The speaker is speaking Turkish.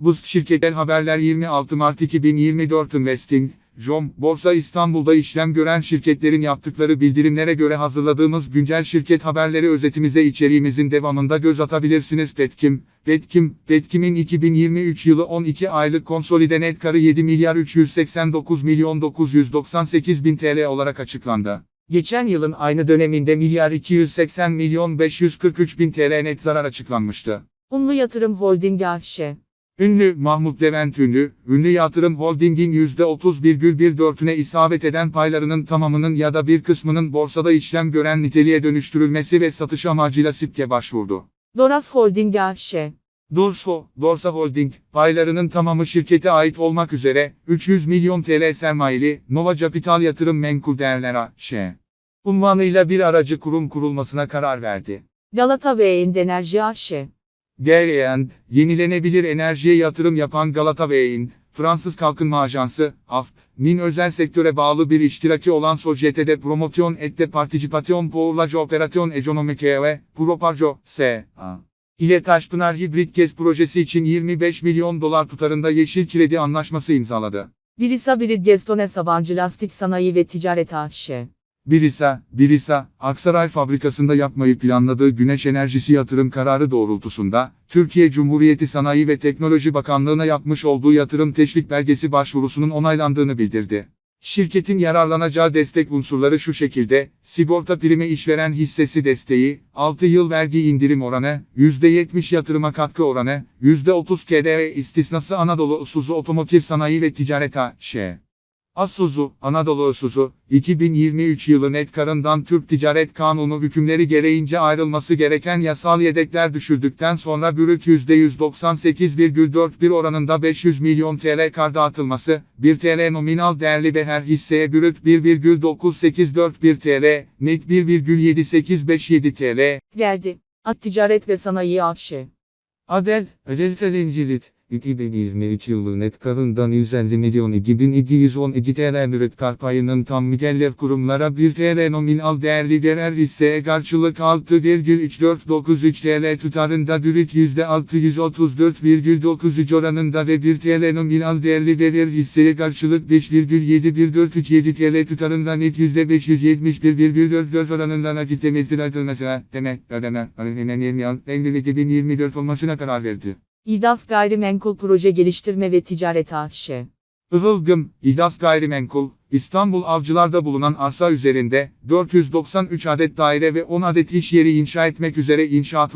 Bu şirketler haberler 26 Mart 2024 Investing, JOM, Borsa İstanbul'da işlem gören şirketlerin yaptıkları bildirimlere göre hazırladığımız güncel şirket haberleri özetimize içeriğimizin devamında göz atabilirsiniz. Petkim, Petkim, Petkim'in 2023 yılı 12 aylık konsolide net karı 7 milyar 389 milyon 998 bin TL olarak açıklandı. Geçen yılın aynı döneminde milyar 280 milyon 543 bin TL net zarar açıklanmıştı. Unlu Yatırım Holding AŞ. Ünlü Mahmut Levent Ünlü, Ünlü Yatırım Holding'in %30,14'üne isabet eden paylarının tamamının ya da bir kısmının borsada işlem gören niteliğe dönüştürülmesi ve satış amacıyla SİPK'e başvurdu. Doras Holding AŞ. Dorso, Dorsa Holding, paylarının tamamı şirkete ait olmak üzere, 300 milyon TL sermayeli, Nova Capital Yatırım Menkul Değerler A.Ş. unvanıyla bir aracı kurum kurulmasına karar verdi. Galata Wind Enerji AŞ. Gereyend, yenilenebilir enerjiye yatırım yapan Galata Wind, Fransız Kalkınma Ajansı, AFP, özel sektöre bağlı bir iştiraki olan Société Promotion et de Participation pour la Coopération Économique ve Proparjo, S.A. ile Taşpınar Hibrit Gez projesi için 25 milyon dolar tutarında yeşil kredi anlaşması imzaladı. Birisa Bridgestone Sabancı Lastik Sanayi ve Ticaret AŞ. Birisa, Birisa, Aksaray fabrikasında yapmayı planladığı güneş enerjisi yatırım kararı doğrultusunda, Türkiye Cumhuriyeti Sanayi ve Teknoloji Bakanlığı'na yapmış olduğu yatırım teşvik belgesi başvurusunun onaylandığını bildirdi. Şirketin yararlanacağı destek unsurları şu şekilde, sigorta primi işveren hissesi desteği, 6 yıl vergi indirim oranı, %70 yatırıma katkı oranı, %30 KDV istisnası Anadolu Isuzu Otomotiv Sanayi ve Ticaret A.Ş. Asuzu, Anadolu Isuzu, 2023 yılı net karından Türk Ticaret Kanunu hükümleri gereğince ayrılması gereken yasal yedekler düşürdükten sonra bürüt %198,41 oranında 500 milyon TL kar dağıtılması, 1 TL nominal değerli ve her hisseye bürüt 1,9841 TL, net 1,7857 TL, Verdi. At Ticaret ve Sanayi AŞ. Adel, Adel Telencilit, 2023 yılı net karından 150 milyon 2212 TL müret kar payının tam mükellef kurumlara 1 TL nominal değerli değer hisseye karşılık 6,3493 TL tutarında bürüt %634,93 oranında ve 1 TL nominal değerli değer hisseye karşılık 5,7143 TL tutarında net %571,44 oranında nakit demetir atılmasına, demek, yıl, 2024 olmasına karar verdi. İdas Gayrimenkul Proje Geliştirme ve Ticaret AŞ. Ivılgım, İhlas Gayrimenkul, İstanbul Avcılar'da bulunan arsa üzerinde, 493 adet daire ve 10 adet iş yeri inşa etmek üzere inşaat